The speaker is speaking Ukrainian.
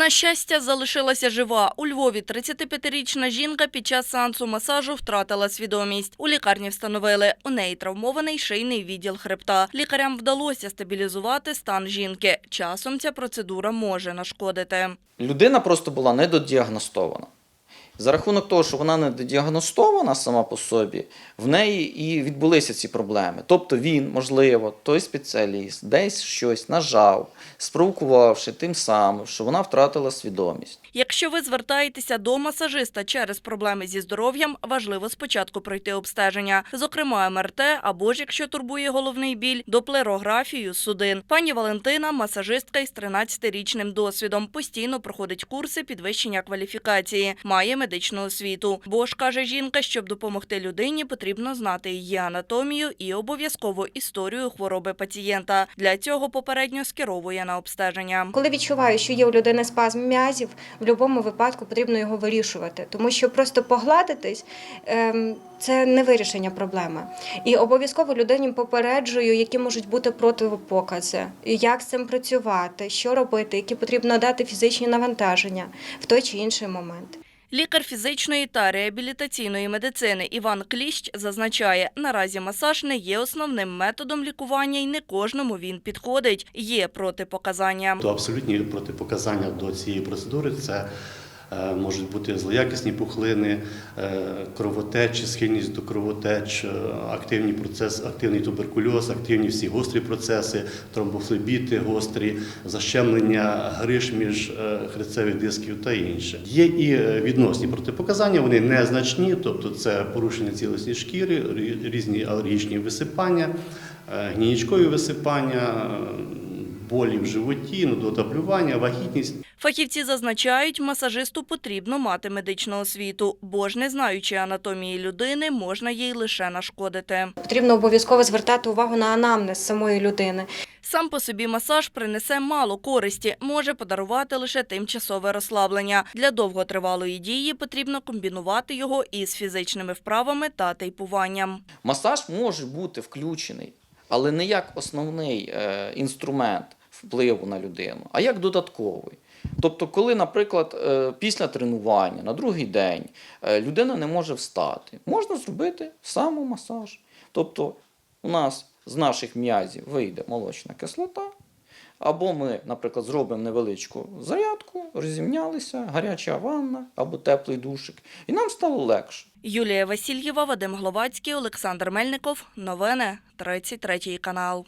На щастя, залишилася жива. У Львові 35-річна жінка під час сеансу масажу втратила свідомість. У лікарні встановили, у неї травмований шийний відділ хребта. Лікарям вдалося стабілізувати стан жінки. Часом ця процедура може нашкодити. Людина просто була недодіагностована. За рахунок того, що вона недодіагностована сама по собі, в неї і відбулися ці проблеми. Тобто він, можливо, той спеціаліст, десь щось нажав, спровокувавши тим самим, що вона втратила свідомість. Якщо ви звертаєтеся до масажиста через проблеми зі здоров'ям, важливо спочатку пройти обстеження, зокрема МРТ або ж, якщо турбує головний біль, доплерографію судин. Пані Валентина – масажистка із 13-річним досвідом, постійно проходить курси підвищення кваліфікації, має медичну освіту. Бо ж, каже жінка, щоб допомогти людині, потрібно знати її анатомію і обов'язково історію хвороби пацієнта. Для цього попередньо скеровує на обстеження. Коли відчуваю, що є у людини спазм м'язів, в будь-якому випадку потрібно його вирішувати, тому що просто погладитись ем, це не вирішення проблеми. І обов'язково людині попереджую, які можуть бути противопокази, як з цим працювати, що робити, які потрібно дати фізичні навантаження в той чи інший момент. Лікар фізичної та реабілітаційної медицини Іван Кліщ зазначає, наразі масаж не є основним методом лікування і не кожному він підходить. Є протипоказання. Абсолютні протипоказання до цієї процедури це можуть бути злоякісні пухлини, е, кровотечі, схильність до кровотеч, е, активні процес, активний туберкульоз, активні всі гострі процеси, тромбофлебіти гострі, защемлення гриш між е, хребцевих дисків та інше. Є і е, відносні протипоказання, вони незначні, тобто це порушення цілості шкіри, різні алергічні висипання, е, гнійничкові висипання. Болі в животі, нудотаплювання, вагітність. Фахівці зазначають, масажисту потрібно мати медичну освіту, бо ж не знаючи анатомії людини, можна їй лише нашкодити. Потрібно обов'язково звертати увагу на анамнез самої людини. Сам по собі масаж принесе мало користі, може подарувати лише тимчасове розслаблення. Для довготривалої дії потрібно комбінувати його із фізичними вправами та тейпуванням. Масаж може бути включений, але не як основний е, інструмент впливу на людину, а як додатковий. Тобто, коли, наприклад, е, після тренування на другий день е, людина не може встати, можна зробити самомасаж. Тобто, у нас з наших м'язів вийде молочна кислота, або ми, наприклад, зробимо невеличку зарядку, розімнялися, гаряча ванна або теплий душик, і нам стало легше. Юлія Васильєва, Вадим Гловацький, Олександр Мельников. Новини 33 канал.